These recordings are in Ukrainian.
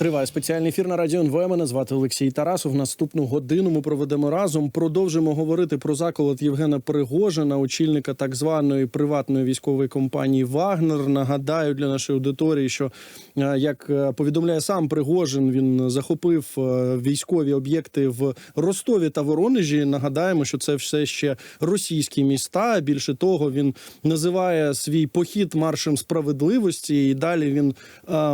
Триває спеціальний ефір на радіо НВ. Мене звати Олексій Тарасов. Наступну годину ми проведемо разом. Продовжимо говорити про заколот Євгена Пригожина, очільника так званої приватної військової компанії Вагнер. Нагадаю для нашої аудиторії, що е, як е, повідомляє сам Пригожин, він захопив е, військові об'єкти в Ростові та Воронежі. Нагадаємо, що це все ще російські міста. Більше того, він називає свій похід маршем справедливості, і далі він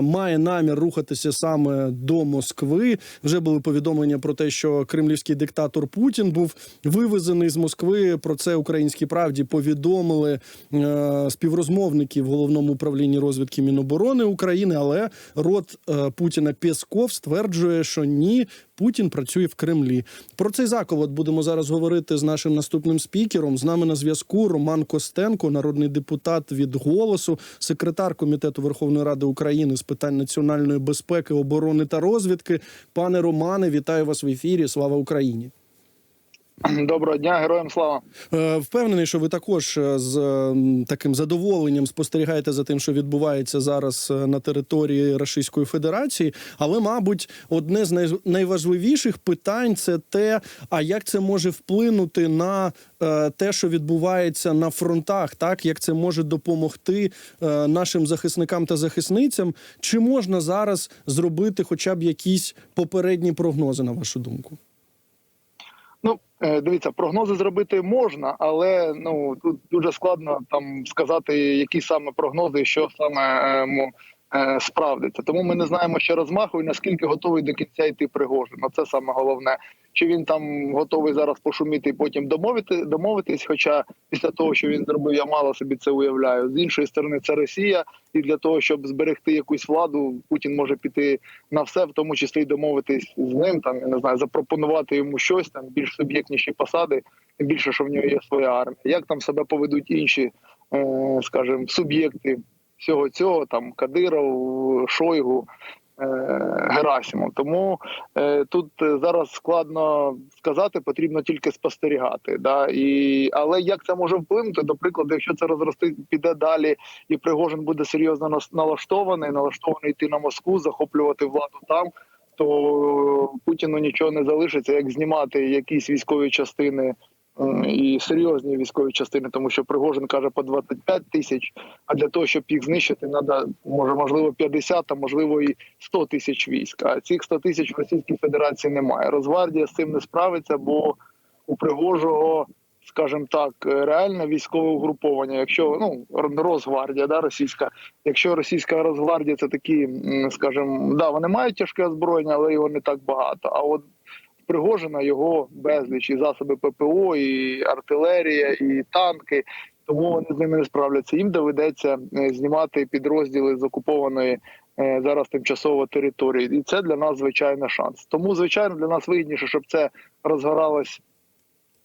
має намір рухатися саме до Москви. Вже були повідомлення про те, що кремлівський диктатор Путін був вивезений з Москви. Про це українській правді повідомили е, співрозмовники в головному управлінні розвідки Міноборони України. Але рот е, Путіна Пєсков стверджує, що ні. Путін працює в Кремлі. Про цей заколот будемо зараз говорити з нашим наступним спікером. З нами на зв'язку Роман Костенко, народний депутат від голосу, секретар комітету Верховної Ради України з питань національної безпеки, оборони та розвідки. Пане Романе, вітаю вас в ефірі. Слава Україні! Доброго дня, героям слава. Е, Впевнений, що ви також е, з таким задоволенням спостерігаєте за тим, що відбувається зараз е, на території Російської Федерації. Але, мабуть, одне з найважливіших питань це те, а як це може вплинути на е, те, що відбувається на фронтах, так як це може допомогти е, нашим захисникам та захисницям. Чи можна зараз зробити хоча б якісь попередні прогнози, на вашу думку? Е, дивіться, прогнози зробити можна, але ну тут дуже складно там сказати, які саме прогнози, що саме е, е, справдиться. Тому ми не знаємо ще розмаху і наскільки готовий до кінця йти Пригожин. Ну, Це саме головне. Чи він там готовий зараз пошуміти і потім домовити домовитись? Хоча після того, що він зробив, я мало собі це уявляю. З іншої сторони, це Росія, і для того, щоб зберегти якусь владу, Путін може піти на все, в тому числі й домовитись з ним. Там я не знаю, запропонувати йому щось там більш суб'єктніші посади, тим більше, що в нього є своя армія. Як там себе поведуть інші, е, скажімо, суб'єкти всього цього, там Кадиров, Шойгу. Е, Герасимов. Тому е, тут е, зараз складно сказати, потрібно тільки спостерігати. Да? І, але як це може вплинути? До прикладу, якщо це розрости, піде далі, і Пригожин буде серйозно налаштований, налаштований йти на Москву, захоплювати владу там, то Путіну нічого не залишиться, як знімати якісь військові частини. І серйозні військові частини, тому що Пригожин каже по 25 тисяч. А для того, щоб їх знищити, треба може можливо 50, а можливо і 100 тисяч військ. А цих 100 тисяч в Російській Федерації немає. Розвардія з цим не справиться, бо у Пригожого, скажімо так, реальне військове угруповання. Якщо ну Росгвардія, да, російська, якщо російська Росгвардія це такі, скажімо, да, вони мають тяжке озброєння, але його не так багато. А от Пригожина його безліч і засоби ППО, і артилерія, і танки. Тому вони з ними не справляться. Їм доведеться е, знімати підрозділи з окупованої е, зараз тимчасово території, і це для нас звичайно шанс. Тому звичайно для нас вигідніше, щоб це розгоралось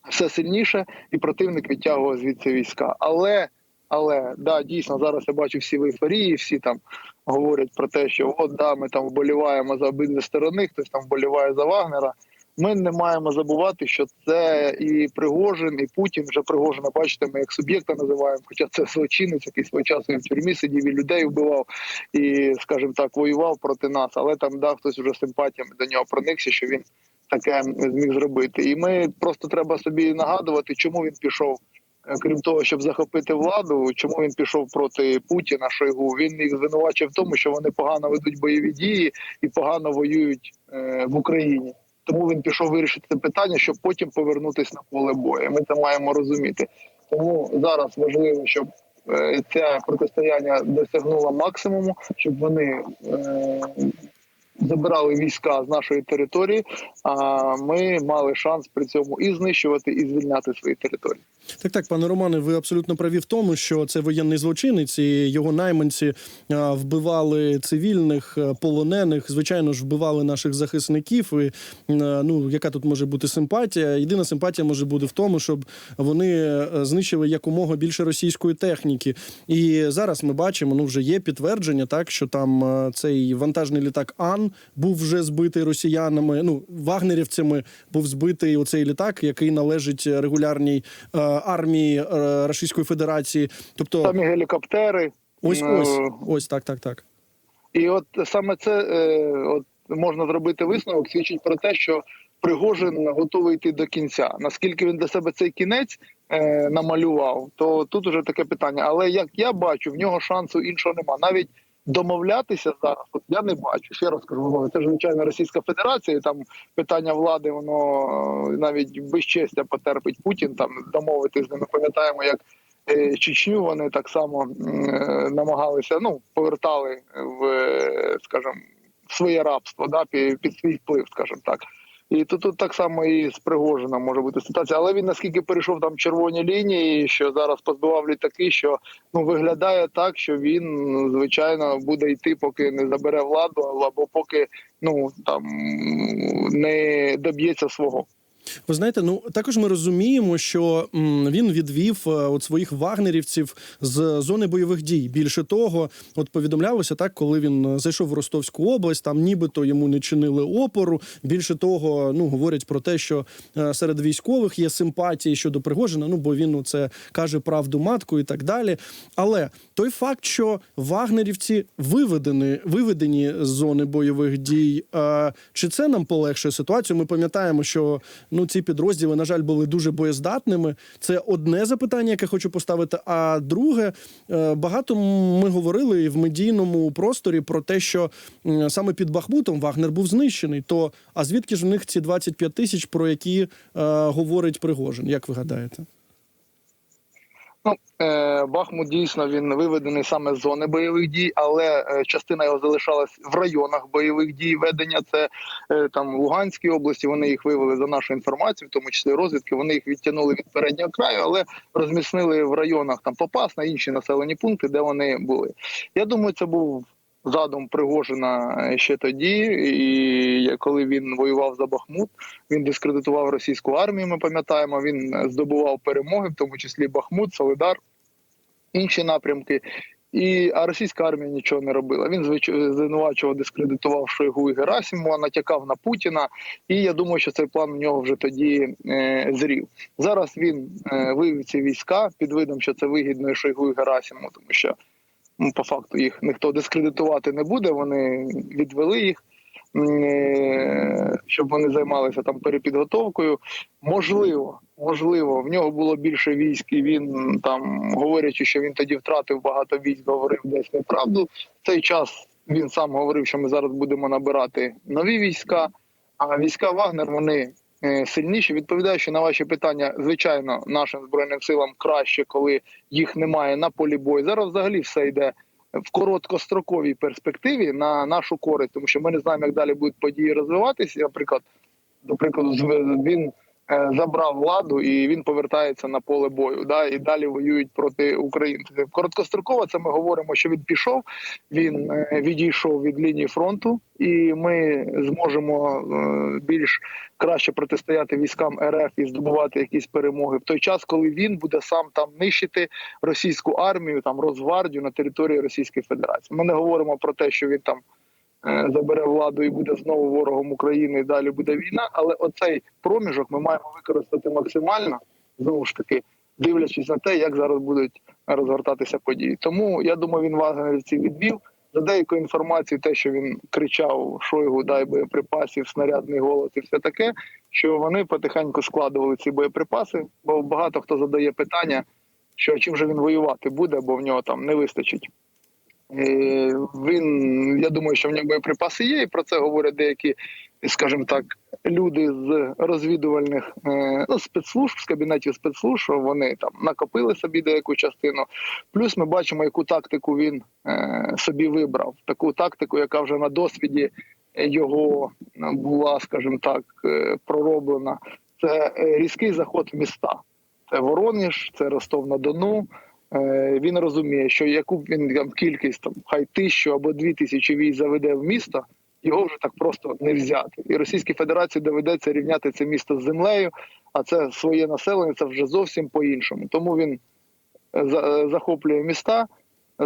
все сильніше, і противник відтягував звідси війська. Але але да, дійсно зараз я бачу всі в ейфорії, всі там говорять про те, що от да, ми там вболіваємо за обидві сторони, хтось там вболіває за Вагнера. Ми не маємо забувати, що це і Пригожин, і Путін вже Пригожина. Бачите, ми як суб'єкта називаємо, хоча це злочинець, який свого часу в тюрмі сидів, і людей вбивав, і, скажімо так, воював проти нас. Але там да, хтось вже симпатіями до нього проникся, що він таке зміг зробити. І ми просто треба собі нагадувати, чому він пішов. Е, Крім того, щоб захопити владу, чому він пішов проти Путіна Шойгу? Він їх звинувачив в тому, що вони погано ведуть бойові дії і погано воюють е, в Україні. Тому він пішов вирішити це питання, щоб потім повернутися на поле бою. Ми це маємо розуміти. Тому зараз важливо, щоб це протистояння досягнуло максимуму, щоб вони е, забирали війська з нашої території. А ми мали шанс при цьому і знищувати, і звільняти свої території. Так, так, пане Романе, ви абсолютно праві в тому, що це воєнний злочинець, і його найманці вбивали цивільних, полонених, звичайно ж, вбивали наших захисників. І ну, яка тут може бути симпатія? Єдина симпатія може бути в тому, щоб вони е, знищили якомога більше російської техніки. І зараз ми бачимо, ну вже є підтвердження, так що там цей вантажний літак Ан був вже збитий росіянами. Ну, вагнерівцями був збитий оцей літак, який належить регулярній е, армії е, Російської Федерації. Тобто, Там і гелікоптери. Ось Е, ось ось так, так, так. І от саме це е, от можна зробити висновок, свідчить про те, що Пригожин готовий йти до кінця. Наскільки він для себе цей кінець намалював, то тут уже таке питання. Але як я бачу, в нього шансу іншого нема. Навіть домовлятися зараз, от я не бачу. Ще раз кажу, це ж звичайно Російська Федерація. Там питання влади, воно навіть безчестя потерпить Путін. Там домовитись з ними. Пам'ятаємо, як е, Чечню вони так само е, намагалися, ну повертали в, е, скажімо, своє рабство, да, під свій вплив, скажімо так. І тут, тут так само і з Пригожином може бути ситуація. Але він наскільки перейшов там червоні лінії, що зараз позбивав літаки, що ну виглядає так, що він звичайно буде йти, поки не забере владу, або поки ну там не доб'ється свого. Ви знаєте, ну також ми розуміємо, що він відвів е, от своїх вагнерівців з зони бойових дій. Більше того, от повідомлялося так, коли він е, зайшов в Ростовську область, там нібито йому не чинили опору. Більше того, ну говорять про те, що е, серед військових є симпатії щодо Пригожина. Ну бо він ну, це каже правду матку і так далі. Але той факт, що вагнерівці виведені, виведені з зони бойових дій, чи це нам полегшує ситуацію? Ми пам'ятаємо, що ну ці підрозділи, на жаль, були дуже боєздатними. Це одне запитання, яке хочу поставити. А друге, е, багато ми говорили в медійному просторі про те, що саме під Бахмутом Вагнер був знищений. То а звідки ж в них ці 25 тисяч, про які е, говорить Пригожин? Як ви гадаєте? Ну е, Бахмут дійсно він виведений саме з зони бойових дій, але е, частина його залишалась в районах бойових дій. Ведення це е, там Луганській області. Вони їх вивели за нашу інформацію, в тому числі розвідки. Вони їх відтягнули від переднього краю, але розміснили в районах там Попасна, інші населені пункти, де вони були. Я думаю, це був. Задум Пригожина ще тоді, і коли він воював за Бахмут, він дискредитував російську армію. Ми пам'ятаємо, він здобував перемоги, в тому числі Бахмут, Солидар, інші напрямки. І а російська армія нічого не робила. Він звинувачував, дискредитував Шойгу і Герасимова, натякав на Путіна. І я думаю, що цей план у нього вже тоді е, зрів. Зараз він е, вивів ці війська під видом, що це вигідно Шойгу і Герасимову, тому що ну, по факту їх ніхто дискредитувати не буде. Вони відвели їх, е, щоб вони займалися там перепідготовкою. Можливо, можливо, в нього було більше військ, і він там, говорячи, що він тоді втратив багато військ, говорив десь неправду. В цей час він сам говорив, що ми зараз будемо набирати нові війська. А війська Вагнер вони сильніші. Відповідаючи на ваші питання, звичайно, нашим збройним силам краще, коли їх немає на полі бою. Зараз взагалі все йде в короткостроковій перспективі на нашу користь, тому що ми не знаємо, як далі будуть події розвиватися. Наприклад, до прикладу, він е, забрав владу і він повертається на поле бою. Да, і далі воюють проти українців. Короткостроково це ми говоримо, що він пішов, він е, відійшов від лінії фронту, і ми зможемо е, більш краще протистояти військам РФ і здобувати якісь перемоги в той час, коли він буде сам там нищити російську армію, там Росгвардію на території Російської Федерації. Ми не говоримо про те, що він там е, забере владу і буде знову ворогом України. і Далі буде війна. Але оцей проміжок ми маємо використати максимально знову ж таки, дивлячись на те, як зараз будуть розгортатися події. Тому я думаю, він вагнерівців відвів. За деякою інформацією, те, що він кричав Шойгу, дай боєприпасів, снарядний голод і все таке, що вони потихеньку складували ці боєприпаси, бо багато хто задає питання, що чим же він воювати буде, бо в нього там не вистачить. Е, Він, я думаю, що в нього боєприпаси є, і про це говорять деякі, скажімо так, люди з розвідувальних е, ну, спецслужб, з кабінетів спецслужб, що вони там накопили собі деяку частину. Плюс ми бачимо, яку тактику він е, собі вибрав. Таку тактику, яка вже на досвіді його була, скажімо так, пророблена. Це різкий заход в міста. Це Воронеж, це Ростов на Дону. Е, Він розуміє, що яку б він там кількість там хай тисячу або дві тисячі військ заведе в місто, його вже так просто не взяти. І Російській Федерації доведеться рівняти це місто з землею, а це своє населення це вже зовсім по-іншому. Тому він е, е, захоплює міста,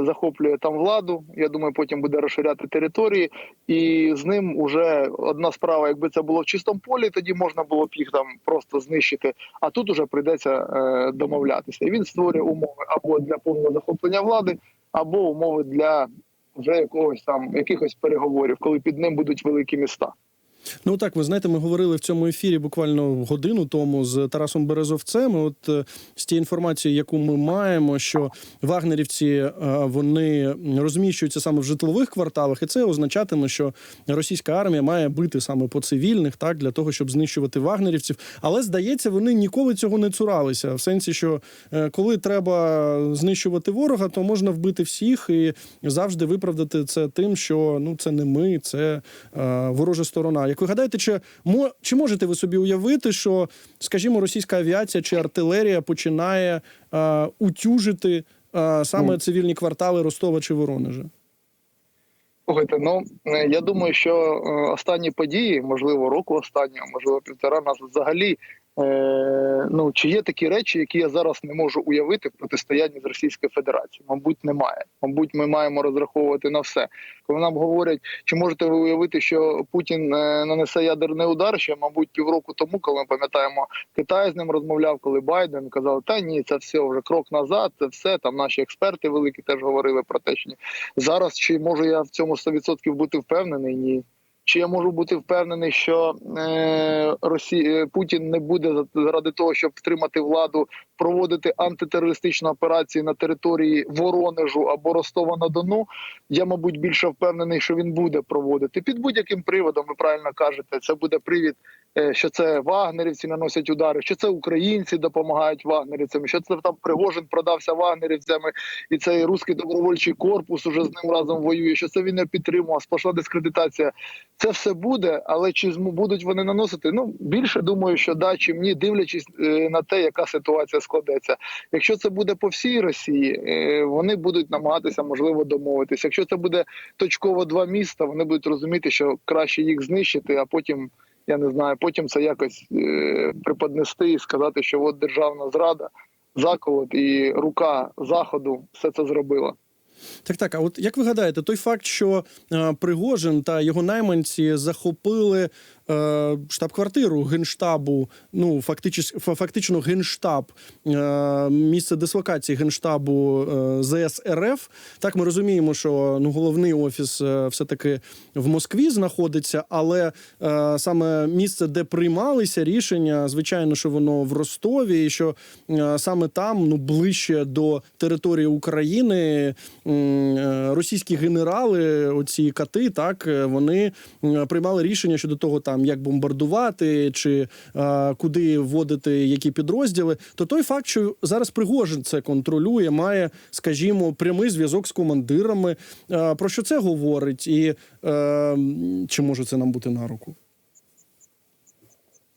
захоплює там владу. Я думаю, потім буде розширяти території, і з ним уже одна справа, якби це було в чистому полі, тоді можна було б їх там просто знищити. А тут уже прийдеться е, домовлятися. І він створює умови або для повного захоплення влади, або умови для вже якогось там якихось переговорів, коли під ним будуть великі міста. Ну так, ви знаєте, ми говорили в цьому ефірі буквально годину тому з Тарасом Березовцем. От е, з тієї інформації, яку ми маємо, що вагнерівці е, вони розміщуються саме в житлових кварталах, і це означатиме, що російська армія має бити саме по цивільних, так для того, щоб знищувати вагнерівців. Але здається, вони ніколи цього не цуралися. В сенсі, що е, коли треба знищувати ворога, то можна вбити всіх і завжди виправдати це тим, що ну це не ми, це е, ворожа сторона. Як ви гадаєте, чи чи можете ви собі уявити, що, скажімо, російська авіація чи артилерія починає е, утюжити е, саме Ну. цивільні квартали Ростова чи Воронежа? Слухайте, ну е, я думаю, що останні події, можливо, року останнього, можливо, півтора нас взагалі. Е, ну чи є такі речі, які я зараз не можу уявити в протистоянні з Російською Федерацією? Мабуть, немає. Мабуть, ми маємо розраховувати на все. Коли нам говорять, чи можете ви уявити, що Путін е, нанесе ядерний удар ще, мабуть, півроку тому, коли ми пам'ятаємо, Китай з ним розмовляв, коли Байден казав, та ні, це все вже крок назад, це все там наші експерти великі теж говорили про те, що ні. Зараз чи можу я в цьому 100% бути впевнений? Ні. Чи я можу бути впевнений, що е, Росія Путін не буде заради того, щоб втримати владу, проводити антитерористичну операцію на території Воронежу або Ростова на Дону? Я, мабуть, більше впевнений, що він буде проводити під будь-яким приводом. Ви правильно кажете, це буде привід, е, що це вагнерівці наносять удари, що це українці допомагають вагнерівцям, що це там Пригожин продався вагнерівцями, і цей руський добровольчий корпус уже з ним разом воює. Що це він не підтримував, сплошна дискредитація. Це все буде, але чи будуть вони наносити? Ну більше думаю, що да, чим ні, дивлячись е, на те, яка ситуація складеться. Якщо це буде по всій Росії, е, вони будуть намагатися можливо домовитися. Якщо це буде точково два міста, вони будуть розуміти, що краще їх знищити, а потім. Я не знаю, потім це якось е, преподнести і сказати, що от державна зрада, заколот і рука заходу все це зробила. Так, так. А от як ви гадаєте, той факт, що е, Пригожин та його найманці захопили е, штаб-квартиру генштабу, ну фактично, фактично генштаб, е, місце дислокації генштабу е, ЗС РФ. Так, ми розуміємо, що ну головний офіс е, все таки в Москві знаходиться, але е, саме місце, де приймалися рішення, звичайно, що воно в Ростові, і що е, саме там, ну ближче до території України, е, російські генерали, оці кати, так е, вони приймали рішення щодо того, там як бомбардувати чи е, куди вводити які підрозділи. То той факт, що зараз Пригожин це контролює, має, скажімо, прямий зв'язок з командирами. Е, про що це говорить, і е, чи може це нам бути на руку?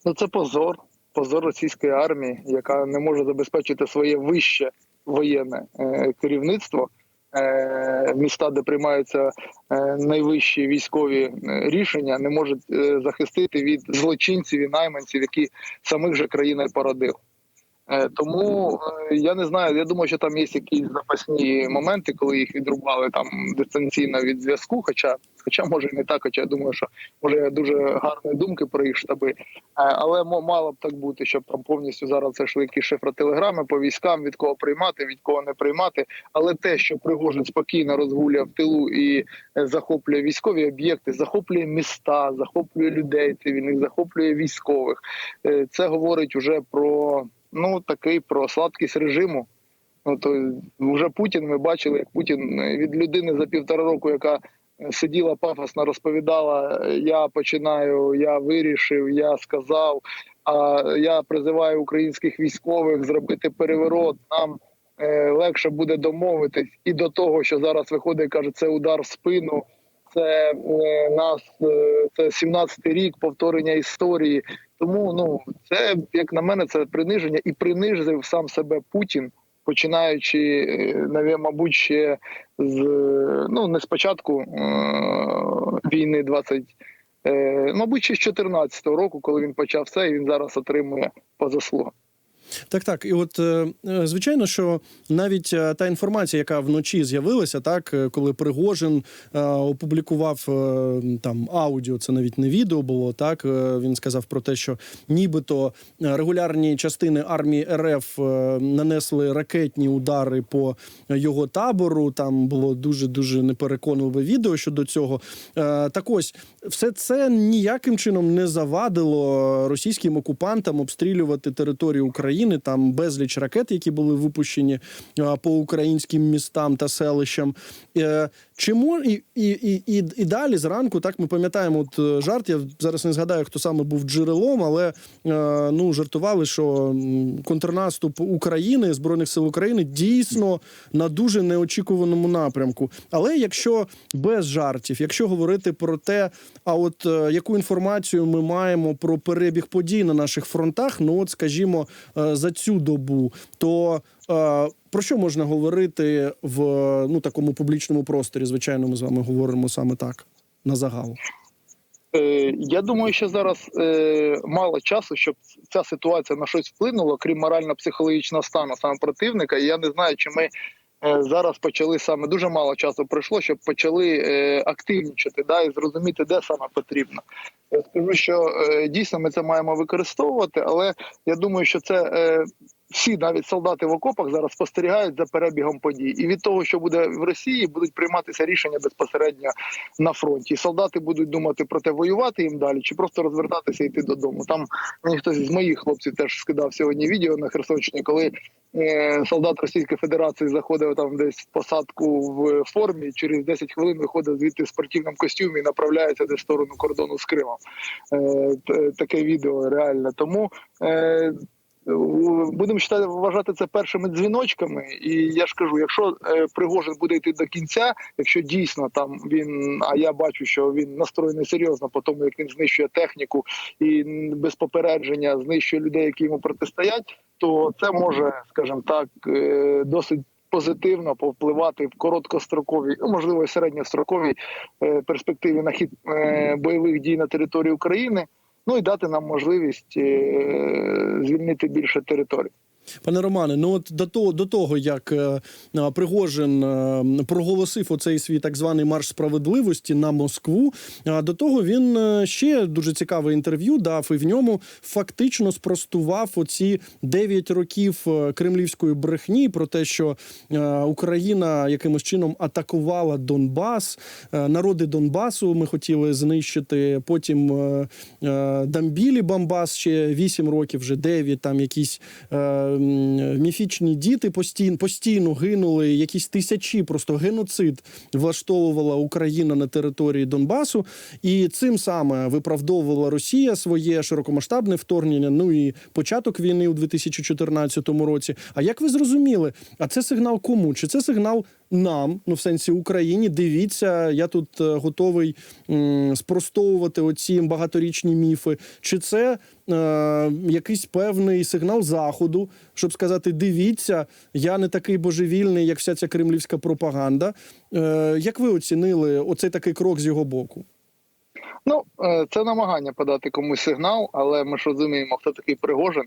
Ну це позор, позор російської армії, яка не може забезпечити своє вище воєнне е, керівництво. Е, міста, де приймаються е, найвищі військові е, рішення, не можуть захистити від злочинців і найманців, які самих же країна. Е, Тому е, я не знаю. Я думаю, що там є якісь запасні моменти, коли їх відрубали там дистанційно від зв'язку. Хоча, хоча може не так, хоча я думаю, що може дуже гарні думки про їх штаби. Е, Але мало б так бути, щоб там повністю зараз це йшли якісь шифротелеграми по військам, від кого приймати, від кого не приймати. Але те, що Пригожин спокійно розгуляє в тилу і е, захоплює військові об'єкти, захоплює міста, захоплює людей цивільних, захоплює військових. Е, Це говорить уже про ну такий про слабкість режиму. Ну то вже Путін. Ми бачили, як Путін е, від людини за півтора року, яка е, сиділа пафосно, розповідала: е, я починаю, я вирішив, я сказав. А я призиваю українських військових зробити переворот. Нам легше буде домовитись і до того, що зараз виходить, каже, це удар в спину. Це нас це 17-й рік повторення історії. Тому ну це як на мене, це приниження і принизив сам себе Путін, починаючи е, навіть, мабуть, ще з ну не спочатку е, війни 20, е, мабуть, ще з 14-го року, коли він почав все, і він зараз отримує по заслугам. Так, так. І от е, е, звичайно, що навіть е, та інформація, яка вночі з'явилася, так коли Пригожин опублікував там аудіо, це навіть не відео було. Так він сказав про те, що нібито регулярні частини армії РФ нанесли ракетні удари по його табору. Там було дуже дуже непереконливе відео щодо цього. Так ось все це ніяким чином не завадило російським окупантам обстрілювати територію України. Там безліч ракет, які були випущені по українським містам та селищам. Е, Чому і, і, і, і, і далі зранку, так ми пам'ятаємо, от е, жарт. Я зараз не згадаю, хто саме був джерелом, але е, ну жартували, що контрнаступ України збройних сил України дійсно на дуже неочікуваному напрямку. Але якщо без жартів, якщо говорити про те, а от яку інформацію ми маємо про перебіг подій на наших фронтах, ну от скажімо, за цю добу, то е, про що можна говорити в ну такому публічному просторі? Звичайно, ми з вами говоримо саме так на загал. Е, Я думаю, що зараз е, мало часу, щоб ця ситуація на щось вплинула, крім морально-психологічного стану саме противника. І я не знаю, чи ми зараз почали саме дуже мало часу пройшло, щоб почали е, активнічати да, і зрозуміти, де саме потрібно. Я скажу, що е, дійсно ми це маємо використовувати, але я думаю, що це. Всі навіть солдати в окопах зараз спостерігають за перебігом подій, і від того, що буде в Росії, будуть прийматися рішення безпосередньо на фронті. Солдати будуть думати про те, воювати їм далі, чи просто розвертатися і йти додому. Там мені хтось з моїх хлопців теж скидав сьогодні відео на Херсонщині, коли е, солдат Російської Федерації заходив там десь в посадку в формі. Через 10 хвилин виходить звідти в спортивному костюмі і направляється десь в сторону кордону з Кримом. Е, таке відео реально. Тому. Е, Будемо вважати, вважати це першими дзвіночками, і я ж кажу, якщо е, Пригожин буде йти до кінця, якщо дійсно там він, а я бачу, що він настроєний серйозно по тому, як він знищує техніку і без попередження знищує людей, які йому протистоять, то це може, скажімо так, е, досить. Позитивно повпливати в короткостроковій, ну можливо, і середньостроковій е, перспективі на хід бойових дій на території України. Ну і дати нам можливість е, звільнити більше територій. Пане Романе, ну от до того, до того як е, Пригожин е, проголосив оцей свій так званий марш справедливості на Москву. До того він е, ще дуже цікаве інтерв'ю дав, і в ньому фактично спростував оці 9 років кремлівської брехні про те, що Україна якимось чином атакувала Донбас, народи Донбасу. Ми хотіли знищити. Потім Дамбілі Бамбас ще 8 років, вже 9, там якісь. Міфічні діти постійно, постійно гинули, якісь тисячі, просто геноцид влаштовувала Україна на території Донбасу, і цим саме виправдовувала Росія своє широкомасштабне вторгнення. Ну і початок війни у 2014 році. А як ви зрозуміли? А це сигнал кому? Чи це сигнал нам, ну в сенсі Україні? Дивіться, я тут е, готовий спростовувати оці багаторічні міфи. Чи це е, якийсь певний сигнал заходу, щоб сказати: дивіться, я не такий божевільний, як вся ця кремлівська пропаганда. Е, як ви оцінили оцей такий крок з його боку? Ну е, це намагання подати комусь сигнал, але ми ж розуміємо, хто такий Пригожин.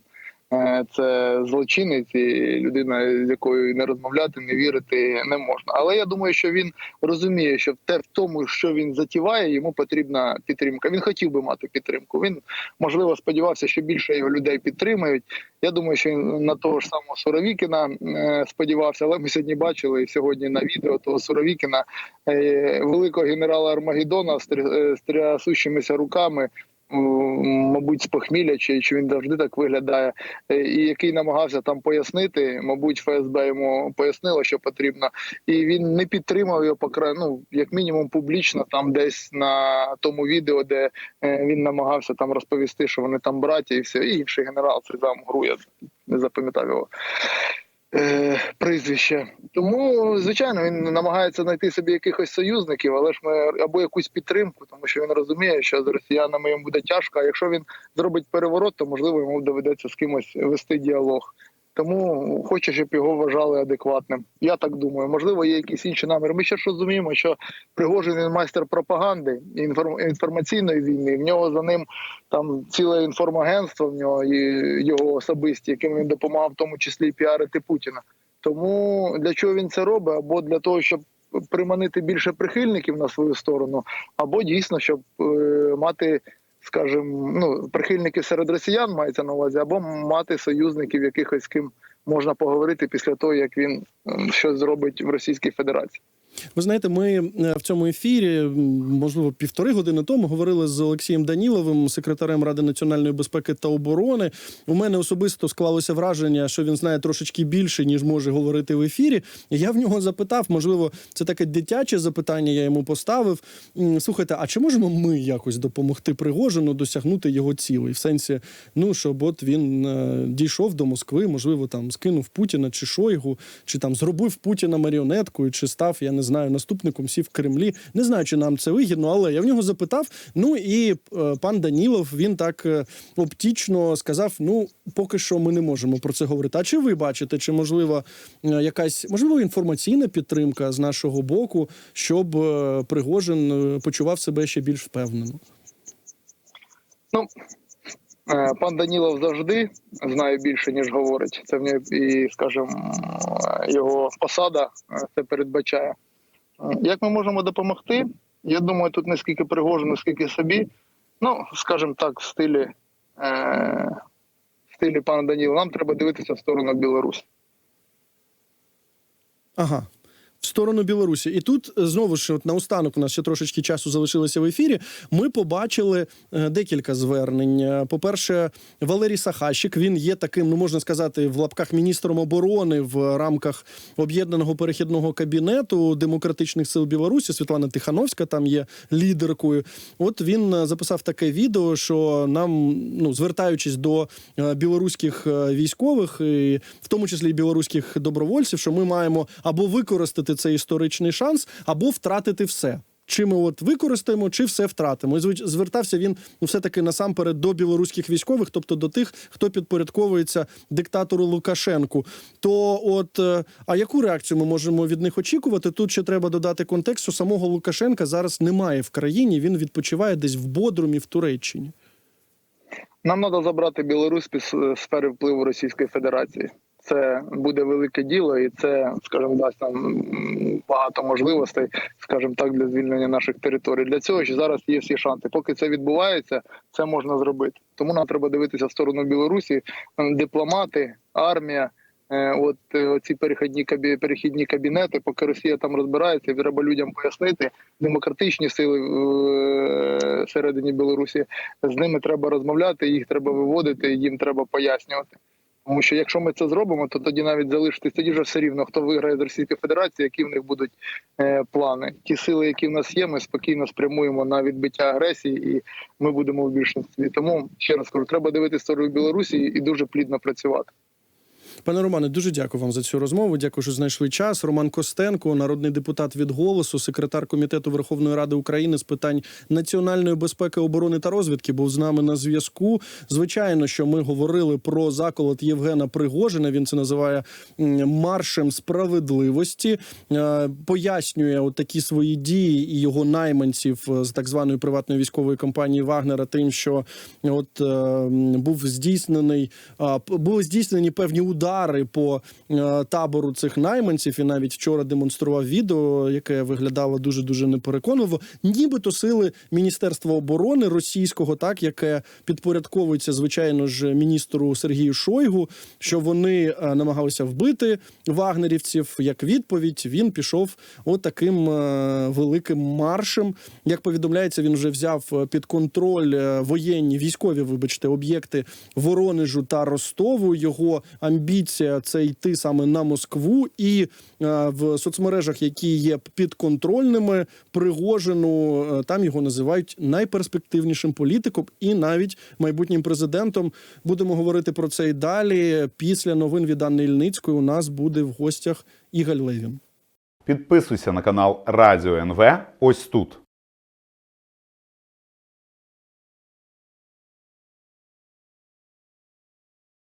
Е, Це злочинець і людина, з якою не розмовляти, не вірити не можна. Але я думаю, що він розуміє, що те в тому, що він затіває, йому потрібна підтримка. Він хотів би мати підтримку. Він можливо сподівався, що більше його людей підтримають. Я думаю, що він на того ж самого Суровікіна е, сподівався, але ми сьогодні бачили сьогодні на відео того Суровікіна, е, великого генерала Армагеддона з трясущимися руками. Мабуть, з похмілля, чи, чи він завжди так виглядає, е, і який намагався там пояснити. Мабуть, ФСБ йому пояснило, що потрібно, і він не підтримав його покра... ну, як мінімум публічно, там десь на тому відео, де е, він намагався там розповісти, що вони там браті, і все. І інший генерал це я не запам'ятав його прізвище. Тому, звичайно, він намагається знайти собі якихось союзників, але ж ми або якусь підтримку, тому що він розуміє, що з росіянами йому буде тяжко. А якщо він зробить переворот, то можливо йому доведеться з кимось вести діалог. Тому хоче, щоб його вважали адекватним. Я так думаю. Можливо, є якісь інші наміри. Ми ще ж розуміємо, що Пригожин він майстер пропаганди інформаційної війни. В нього за ним там ціле інформагентство. В нього і його особисті, яким він допомагав, в тому числі і піарити Путіна. Тому для чого він це робить? Або для того, щоб приманити більше прихильників на свою сторону, або дійсно, щоб е, мати, скажімо, ну прихильники серед росіян мається на увазі, або мати союзників якихось з ким можна поговорити після того, як він ем, щось зробить в Російській Федерації. Ви знаєте, ми е, в цьому ефірі, можливо, півтори години тому говорили з Олексієм Даніловим, секретарем Ради національної безпеки та оборони. У мене особисто склалося враження, що він знає трошечки більше, ніж може говорити в ефірі. Я в нього запитав, можливо, це таке дитяче запитання. Я йому поставив. Слухайте, а чи можемо ми якось допомогти Пригожину досягнути його цілей? В сенсі, ну щоб от він е, дійшов до Москви, можливо, там скинув Путіна чи Шойгу, чи там зробив Путіна маріонеткою, чи став, я не знаю, наступником сів в Кремлі. Не знаю, чи нам це вигідно, але я в нього запитав. Ну і е, пан Данілов він так е, оптічно сказав: ну, поки що ми не можемо про це говорити. А чи ви бачите, чи можливо е, якась можливо інформаційна підтримка з нашого боку, щоб Пригожин почував себе ще більш впевнено? Ну пан Данілов завжди знає більше ніж говорить. Це в нього і, скажімо, його посада це передбачає. Як ми можемо допомогти? Я думаю, тут не скільки Пригожину, скільки собі. Ну, скажімо так, в стилі, е, в стилі пана Даніла, нам треба дивитися в сторону Білорусі. Ага. В сторону Білорусі, і тут е, знову ж от наостанок у нас ще трошечки часу залишилося в ефірі. Ми побачили е, декілька звернень. Е, По-перше, Валерій Сахащик він є таким, ну можна сказати, в лапках міністром оборони в рамках об'єднаного перехідного кабінету демократичних сил Білорусі. Світлана Тихановська там є лідеркою. От він записав таке відео, що нам, ну звертаючись до білоруських військових, і в тому числі білоруських добровольців, що ми маємо або використати цей історичний шанс, або втратити все. Чи ми от використаємо, чи все втратимо? І звертався він ну, все-таки насамперед до білоруських військових, тобто до тих, хто підпорядковується диктатору Лукашенку. То, от е, а яку реакцію ми можемо від них очікувати? Тут ще треба додати контекст, самого Лукашенка зараз немає в країні. Він відпочиває десь в Бодрумі в Туреччині. Нам треба забрати Білорусь з сфери впливу Російської Федерації. Це буде велике діло, і це, скажімо, дасть нам багато можливостей, скажімо так, для звільнення наших територій. Для цього ж зараз є всі шанси. Поки це відбувається, це можна зробити. Тому нам треба дивитися в сторону Білорусі, дипломати, армія. е, От е, оці перехідні перехідні кабінети, поки Росія там розбирається, треба людям пояснити демократичні сили е, всередині Білорусі. З ними треба розмовляти, їх треба виводити, їм треба пояснювати. Тому що якщо ми це зробимо, то тоді навіть залишитись тоді вже все рівно, хто виграє з Російської Федерації, які в них будуть е, плани. Ті сили, які в нас є, ми спокійно спрямуємо на відбиття агресії, і ми будемо в більшості. Тому ще раз кажу, треба дивитися сторону Білорусі і дуже плідно працювати. Пане Романе, дуже дякую вам за цю розмову. Дякую, що знайшли час. Роман Костенко, народний депутат від голосу, секретар комітету Верховної Ради України з питань національної безпеки, оборони та розвідки, був з нами на зв'язку. Звичайно, що ми говорили про заколот Євгена Пригожина. Він це називає маршем справедливості, Е, пояснює от такі свої дії і його найманців е, з так званої приватної військової компанії Вагнера, тим, що от е, був здійснений були здійснені певні удари по е, табору цих найманців, і навіть вчора демонстрував відео, яке виглядало дуже дуже непереконливо. Нібито сили Міністерства оборони російського, так яке підпорядковується, звичайно ж, міністру Сергію Шойгу, що вони е, намагалися вбити вагнерівців. Як відповідь, він пішов отаким е, великим маршем. Як повідомляється, він вже взяв під контроль воєнні військові, вибачте, об'єкти Воронежу та Ростову. Його амбіція це йти саме на Москву, і е, в соцмережах, які є підконтрольними, Пригожину е, там його називають найперспективнішим політиком і навіть майбутнім президентом. Будемо говорити про це і далі. Після новин від Анни Ільницької у нас буде в гостях Ігаль Левін. Підписуйся на канал Радіо НВ ось тут.